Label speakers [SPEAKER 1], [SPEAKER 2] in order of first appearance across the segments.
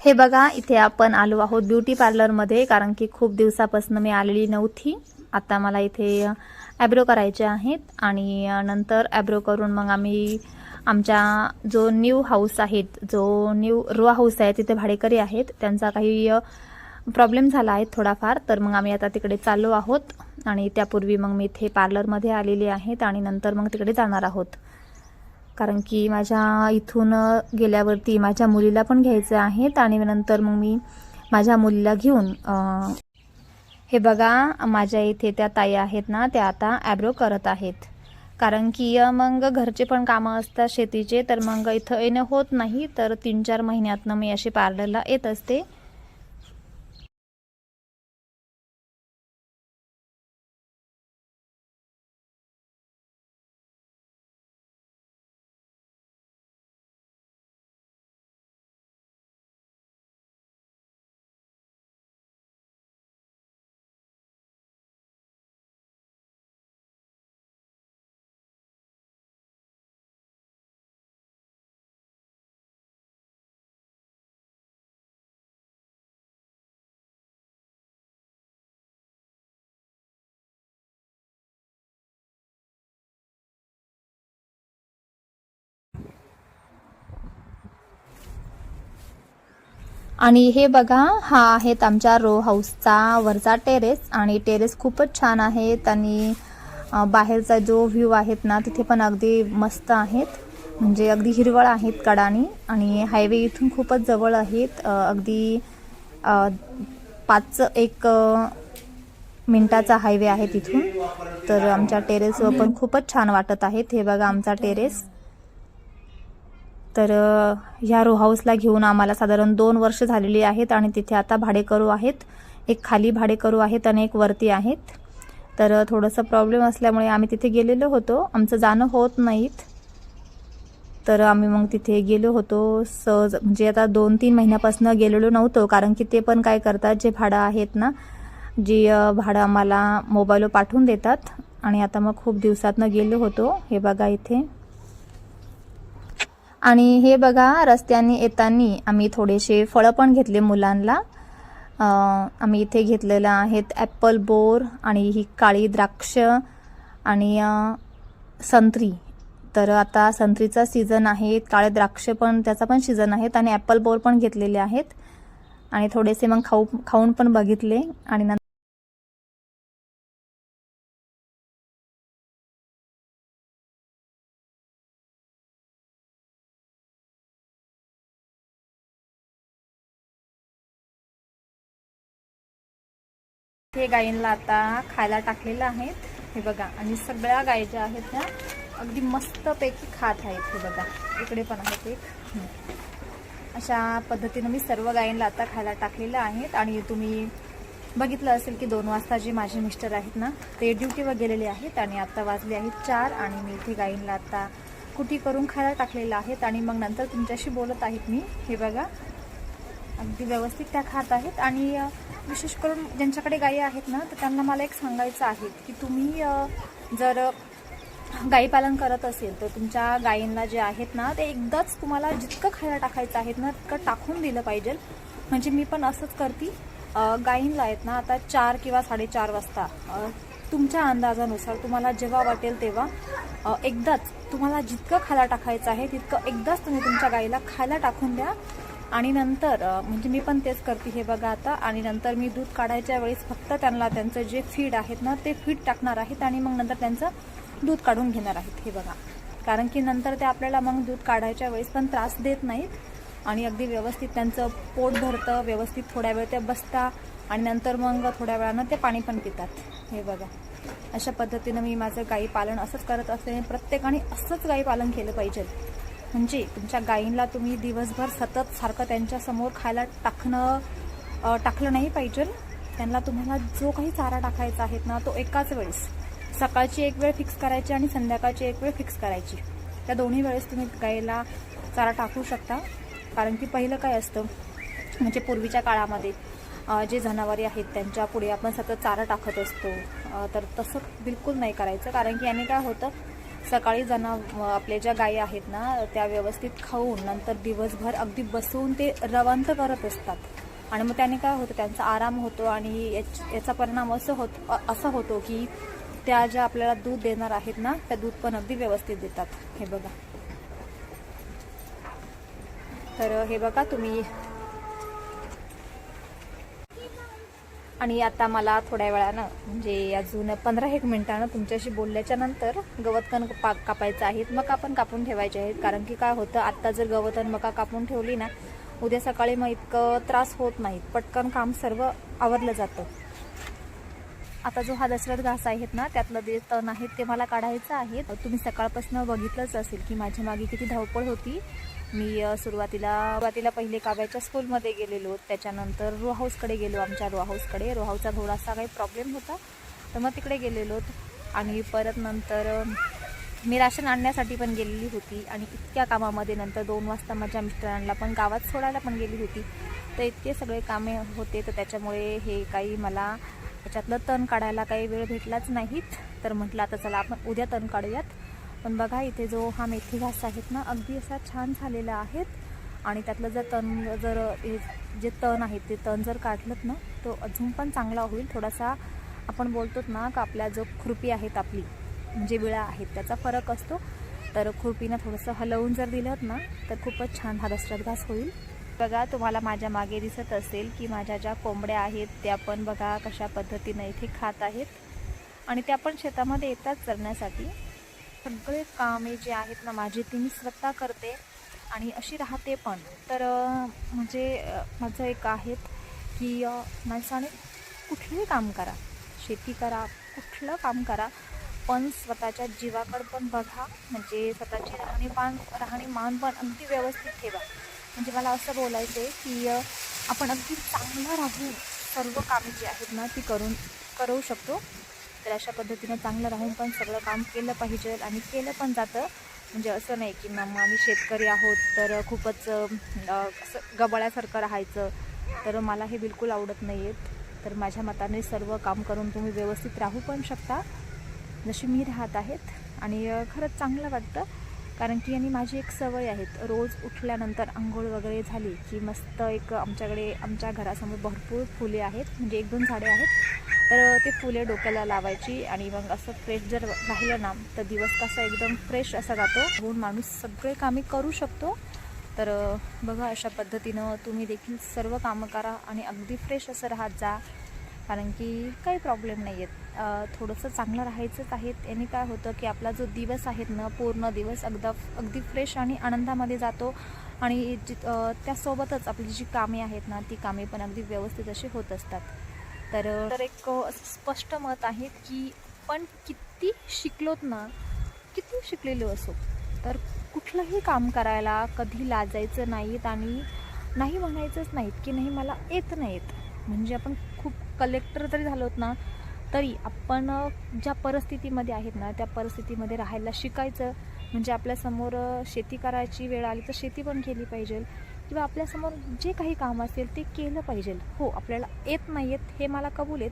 [SPEAKER 1] हे बघा इथे आपण आलो आहोत ब्युटी पार्लरमध्ये कारण की खूप दिवसापासून मी आलेली नव्हती. आता मला इथे ॲब्रो करायचे आहेत आणि नंतर ॲब्रो करून मग आम्ही आमच्या जो न्यू हाऊस आहेत जो न्यू रो हाऊस आहे तिथे भाडेकरी आहेत. त्यांचा काही प्रॉब्लेम झाला आहे थोडाफार तर मग आम्ही आता तिकडे चाललो आहोत. आणि त्यापूर्वी मग मी इथे पार्लरमध्ये आलेली आहेत आणि नंतर मग तिकडे जाणार आहोत. कारण की माझ्या इथून गेल्यावरती माझ्या मुलीला पण घ्यायचं आहेत आणि नंतर मग मी माझ्या मुलीला घेऊन हे बघा माझ्या इथे त्या ताई आहेत ना त्या आता ॲब्रो करत आहेत. कारण की मग घरचे पण कामं असतात शेतीचे. तर मग इथं येणं होत नाही. तर तीन चार महिन्यातनं मी असे पार्लरला येत असते. आणि हे बघा हा आहेत आमच्या रो हाऊसचा वरचा टेरेस आणि टेरेस खूपच छान आहेत आणि बाहेरचा जो व्ह्यू आहेत ना तिथे पण अगदी मस्त आहेत. म्हणजे अगदी हिरवळ आहेत कडानी आणि हायवे इथून खूपच जवळ आहेत. अगदी पाच एक मिनटाचा हायवे आहे तिथून. तर आमच्या टेरेसवर पण खूपच छान वाटत आहेत. हे बघा आमचा टेरेस तर ह्या रो हाऊसला घेऊन आम्हाला साधारण दोन वर्ष झालेली आहेत आणि तिथे आता भाडेकरू आहेत. एक खाली भाडेकरू आहेत आणि एक वरती आहेत. तर थोडंसं प्रॉब्लेम असल्यामुळे आम्ही तिथे गेलेलो होतो. आमचं जाणं होत नाहीत. तर आम्ही मग तिथे गेलो होतो. सहज म्हणजे आता दोन तीन महिन्यापासून गेलेलो नव्हतो कारण की ते पण काय करतात जे भाडं आहेत ना जी भाडं आम्हाला मोबाईलवर पाठवून देतात. आणि आता मग खूप दिवसातनं गेलो होतो. हे बघा इथे. आणि हे बघा रस्त्याने येताना आम्ही थोडेसे फळं पण घेतले मुलांना. आम्ही इथे घेतलेलं आहेत ॲपल बोर आणि ही काळी द्राक्ष आणि संत्री. तर आता संत्रीचा सीझन आहे काळे द्राक्ष पण त्याचा पण सीझन आहेत आणि ॲपल बोर पण घेतलेले आहेत. आणि थोडेसे मग खाऊ खाऊन पण बघितले. आणि हे गायींना आता खायला टाकलेलं आहेत हे बघा आणि सगळ्या गायी ज्या आहेत ना अगदी मस्तपैकी खात आहेत हे बघा. इकडे पण आहेत एक. अशा पद्धतीनं मी सर्व गायींना आता खायला टाकलेलं आहेत. आणि तुम्ही बघितलं असेल की दोन वाजता जे माझे मिस्टर आहेत ना ते ड्युटीवर गेलेले आहेत आणि आता वाजले आहेत चार आणि मी इथे गायींना आता कुटी करून खायला टाकलेलं आहेत. आणि मग नंतर तुमच्याशी बोलत आहेत मी. हे बघा अगदी व्यवस्थित त्या खात आहेत. आणि विशेष करून ज्यांच्याकडे गायी आहेत ना तर त्यांना मला एक सांगायचं आहे की तुम्ही जर गाई पालन करत असेल तर तुमच्या गायींना जे आहेत ना ते एकदाच तुम्हाला जितकं खायला टाकायचं आहेत ना तितकं टाकून दिलं पाहिजे. म्हणजे मी पण असंच करते. गायींला आहेत ना आता चार किंवा साडेचार वाजता तुमच्या अंदाजानुसार तुम्हाला जेव्हा वाटेल तेव्हा एकदाच तुम्हाला जितकं खायला टाकायचं आहे तितकं एकदाच तुम्ही तुमच्या गाईला खायला टाकून द्या. आणि नंतर म्हणजे मी पण तेच करते हे बघा आता. आणि नंतर मी दूध काढायच्या वेळेस फक्त त्यांना त्यांचं जे फीड आहेत ना ते फीड टाकणार आहेत आणि मग नंतर त्यांचं दूध काढून घेणार आहेत हे बघा. कारण की नंतर ते आपल्याला मग दूध काढायच्या वेळेस पण त्रास देत नाहीत. आणि अगदी व्यवस्थित त्यांचं पोट भरतं व्यवस्थित थोड्या वेळ ते बसता आणि नंतर मग थोड्या वेळानं ते पाणी पण पितात. हे बघा. अशा पद्धतीनं मी माझं गाई पालन असंच करत असते प्रत्येकाने असंच गाई पालन केलं पाहिजे. म्हणजे तुमच्या गायींना तुम्ही दिवसभर सतत सारखं त्यांच्यासमोर खायला टाकणं टाकलं नाही पाहिजे. त्यांना तुम्हाला जो काही चारा टाकायचा आहे ना तो एकाच वेळेस. सकाळची एक वेळ फिक्स करायची आणि संध्याकाळची एक वेळ फिक्स करायची. त्या दोन्ही वेळेस तुम्ही गायीला चारा टाकू शकता. कारण की पहिलं काय असतं म्हणजे पूर्वीच्या काळामध्ये जे जनावरे आहेत त्यांच्या पुढे आपण सतत चारा टाकत असतो. तर तसं बिलकुल नाही करायचं. कारण की याने काय होतं सकाळी जना आपल्या ज्या गायी आहेत ना त्या व्यवस्थित खाऊन नंतर दिवसभर अगदी बसून ते रवांत करत असतात. आणि मग त्याने काय होतं त्यांचा आराम होतो आणि याच- याचा परिणाम असं होत असा होतो की त्या ज्या आपल्याला दूध देणार आहेत ना त्या दूध पण अगदी व्यवस्थित देतात. हे बघा. तर हे बघा तुम्ही आणि आता मला थोड्या वेळानं म्हणजे अजून पंधरा एक मिनिटानं तुमच्याशी बोलल्याच्या नंतर गवतकण पाक कापायचं आहेत मका पण कापून ठेवायचे आहेत. कारण की काय होतं आत्ता जर गवतन मका कापून ठेवली ना उद्या सकाळी मग इतकं त्रास होत नाहीत. पटकन काम सर्व आवरलं जातं. आता जो हा दशरथ घास आहेत ना त्यातलं जे तण आहेत ते मला काढायचं आहे. तुम्ही सकाळपासून बघितलंच असेल की माझ्या मागे किती धावपळ होती. मी सुरुवातीला सुरुवातीला पहिले काव्याच्या स्कूलमध्ये गेलेलो. त्याच्यानंतर रो हाऊसकडे गेलो आमच्या रो हाऊसकडे रो हाऊसचा थोडासा काही प्रॉब्लेम होता तर मग तिकडे गेलेलो. आणि परत नंतर मी राशन आणण्यासाठी पण गेलेली होती. आणि इतक्या कामामध्ये नंतर दोन वाजता माझ्या मिस्टरांना पण गावात सोडायला पण गेली होती. तर इतके सगळे कामे होते तर त्याच्यामुळे हे काही मला त्याच्यातलं तण काढायला काही वेळ भेटलाच नाहीत. तर म्हटलं आता चला आपण उद्या तण काढूयात. पण बघा इथे जो हा मेथी घास आहेत ना अगदी असा छान झालेला आहेत. आणि त्यातलं जर तण जर जे तण आहेत ते तण जर काढलं ना तो अजून पण चांगला होईल. थोडासा आपण बोलतोत ना का आपल्या जो खुरपी आहेत आपली म्हणजे विळा आहेत त्याचा फरक असतो. तर खुरपीनं थोडंसं हलवून जर दिलं ना तर खूपच छान हा दसऱ्यात घास होईल. बघा तुम्हाला माझ्या मागे दिसत असेल की माझ्या ज्या कोंबड्या आहेत त्या पण बघा कशा पद्धतीनं इथे खात आहेत. आणि त्या पण शेतामध्ये येतात चरण्यासाठी. सगळे कामे जे आहेत ना माझी ती मी स्वतः करते आणि अशी राहते पण. तर म्हणजे माझं एक आहेत की माणसाने कुठलंही काम करा. शेती करा कुठलं काम करा पण स्वतःच्या जीवाकडं पण बघा. म्हणजे स्वतःची राहणीमान राहणीमान पण अगदी व्यवस्थित ठेवा. म्हणजे मला असं बोलायचं आहे की आपण अगदी चांगलं राहून सर्व कामे जी आहेत ना ती करून करू शकतो. तर अशा पद्धतीनं चांगलं राहून पण सगळं काम केलं पाहिजे आणि केलं पण जातं. म्हणजे असं नाही की मग आम्ही शेतकरी आहोत तर खूपच असं गबाळ्यासारखं राहायचं. तर मला हे बिलकुल आवडत नाही आहेत तर माझ्या मताने सर्व काम करून तुम्ही व्यवस्थित राहू पण शकता. जशी मी राहत आहेत आणि खरंच चांगलं वाटतं. कारण की यांनी माझी एक सवय आहेत रोज उठल्यानंतर आंघोळ वगैरे झाली की मस्त एक आमच्याकडे आमच्या घरासमोर भरपूर फुले आहेत. म्हणजे एक दोन झाडे आहेत. तर ते फुले डोक्याला लावायची आणि मग असं फ्रेश जर राहिलं ना तर दिवस कसा एकदम फ्रेश असा जातो. होऊन माणूस सगळे कामे करू शकतो. तर बघा अशा पद्धतीनं तुम्ही देखील सर्व कामं करा आणि अगदी फ्रेश असं राहत जा. कारण की काही प्रॉब्लेम नाही आहेत. थोडंसं चांगलं राहायचंच आहे. याने काय होतं की आपला जो दिवस आहेत ना पूर्ण दिवस अगदा अगदी फ्रेश आणि आनंदामध्ये जातो. आणि त्यासोबतच आपली जी कामे आहेत ना ती कामे पण अगदी व्यवस्थित अशी होत असतात. तर तर एक स्पष्ट मत आहे की पण किती शिकलोत ना किती शिकलेलो असो. तर कुठलंही काम करायला कधी लाजायचं नाहीत आणि नाही म्हणायचंच नाहीत की नाही मला येत नाहीत. म्हणजे आपण कलेक्टर जरी झालोत ना तरी आपण ज्या परिस्थितीमध्ये आहेत ना त्या परिस्थितीमध्ये राहायला शिकायचं. म्हणजे आपल्यासमोर शेती करायची वेळ आली तर शेती पण केली पाहिजे. किंवा आपल्यासमोर जे काही काम असेल ते केलं पाहिजे. हो आपल्याला येत नाही येत हे मला कबूल आहेत.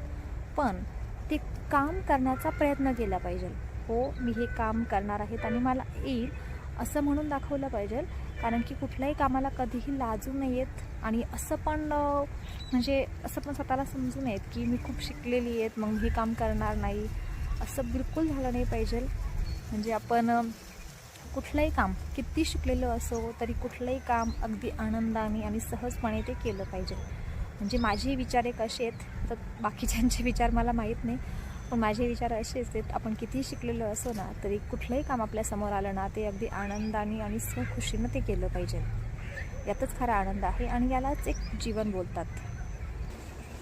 [SPEAKER 1] पण ते काम करण्याचा प्रयत्न केला पाहिजे. हो मी हे काम करणार आहेत आणि मला येईल असं म्हणून दाखवलं पाहिजे. कारण की कुठल्याही कामाला कधीही लाजू नयेत. आणि असं पण म्हणजे असं पण स्वतःला समजू नयेत की मी खूप शिकलेली आहेत मग हे काम करणार नाही. असं बिलकुल झालं नाही पाहिजे. म्हणजे आपण कुठलंही काम किती शिकलेलं असो तरी कुठलंही काम अगदी आनंदाने आणि सहजपणे ते केलं पाहिजे. म्हणजे माझे विचार एक असे आहेत तर बाकीच्यांचे विचार मला माहीत नाही. पण माझे विचार असेच आहेत. आपण कितीही शिकलेलो असो ना तरी कुठलंही काम आपल्यासमोर आलं ना ते अगदी आनंदाने आणि स्वखुशीनं ते केलं पाहिजे. यातच खरा आनंद आहे आणि यालाच एक जीवन बोलतात.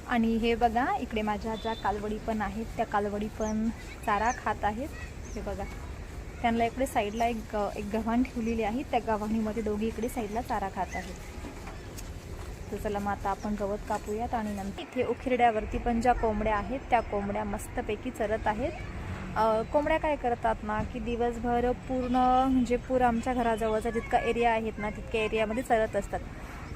[SPEAKER 1] आणि हे बघा इकडे माझ्या ज्या कालवडी पण आहेत त्या कालवडी पण चारा खात आहेत. हे बघा त्यांना इकडे साईडला एक ग- एक गव्हाण ठेवलेली आहे. त्या गव्हाणीमध्ये दोघी इकडे साईडला चारा खात आहेत. तर चला मग आता आपण गवत कापूयात आणि नंतर इथे उखिरड्यावरती पण ज्या कोंबड्या आहेत त्या कोंबड्या मस्तपैकी चरत आहेत. कोंबड्या काय करतात ना की दिवसभर पूर्ण म्हणजे पूर्ण आमच्या घराजवळचा जितका एरिया आहेत ना तितक्या एरियामध्ये चरत असतात.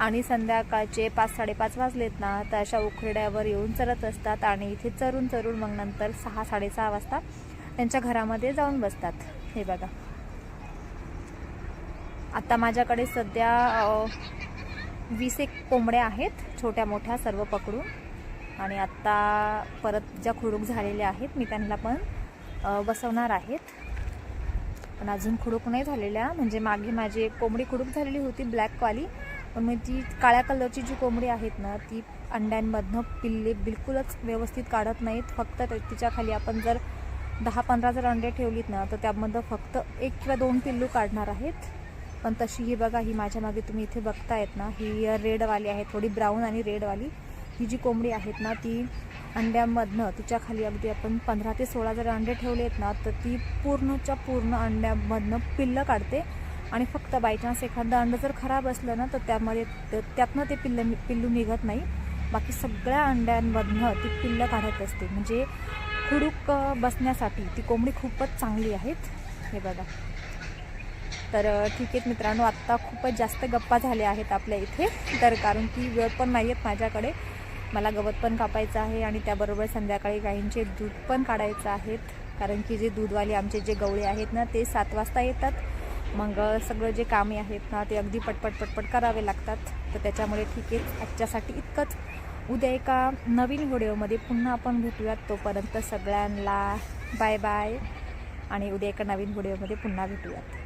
[SPEAKER 1] आणि संध्याकाळचे पाच साडेपाच वाजलेत ना तर अशा उखरड्यावर येऊन चरत असतात आणि इथे चरून चरून मग नंतर सहा साडेसहा वाजता त्यांच्या घरामध्ये जाऊन बसतात. हे बघा. आता माझ्याकडे सध्या वीस एक कोंबड्या आहेत छोट्या मोठ्या सर्व पकडून. आणि आत्ता परत ज्या खुडूक झालेल्या आहेत मी त्यांना पण बसवणार आहेत. पण अजून खुडूक नाही झालेल्या. म्हणजे मागे माझी एक कोंबडी खुडूक झालेली होती ब्लॅकवाली. पण मग ती काळ्या कलरची जी कोंबडी आहेत ना ती अंड्यांमधनं पिल्ले बिलकुलच व्यवस्थित काढत नाहीत. फक्त तिच्याखाली तिच्या खाली आपण जर दहा पंधरा जर अंडे ठेवलीत ना तर त्यामधनं फक्त एक किंवा दोन पिल्लू काढणार आहेत. पण तशी ही बघा ही माझ्या मागे तुम्ही इथे बघतायत ना ही रेडवाली आहे थोडी ब्राऊन आणि रेडवाली. ही जी कोंबडी आहेत ना ती अंड्यामधनं तिच्या खाली अगदी आपण पंधरा ते सोळा जर अंडे ठेवले आहेत ना तर ती पूर्णच्या पूर्ण अंड्यामधनं पिल्लं काढते. आणि फक्त बायचान्स एखादं अंडं जर खराब असलं ना तर त्यामध्ये त्यातनं ते पिल्लं पिल्लू निघत नाही. बाकी सगळ्या अंड्यांमधनं ती पिल्लं काढत असते. म्हणजे खुडूक बसण्यासाठी ती कोंबडी खूपच चांगली आहेत. हे बघा. तर ठीक आहेत मित्रांनो आत्ता खूपच जास्त गप्पा झाल्या आहेत आपल्या इथे. तर कारण की वेळ पण नाही आहेत माझ्याकडे. मला गवत पण कापायचं आहे आणि त्याबरोबर संध्याकाळी गाईंचे दूध पण काढायचं आहेत कारण की जे दूधवाले आमचे जे गवळे आहेत ना ते सात वाजता येतात. मग सगळं जे कामे आहेत ना ते अगदी पटपट पटपट करावे लागतात. तर त्याच्यामुळे ठीक आहे आजच्यासाठी इतकंच. उद्या एका नवीन व्हिडिओमध्ये पुन्हा आपण भेटूयात. तोपर्यंत सगळ्यांना बाय बाय. आणि उद्या एका नवीन व्हिडिओमध्ये पुन्हा भेटूयात.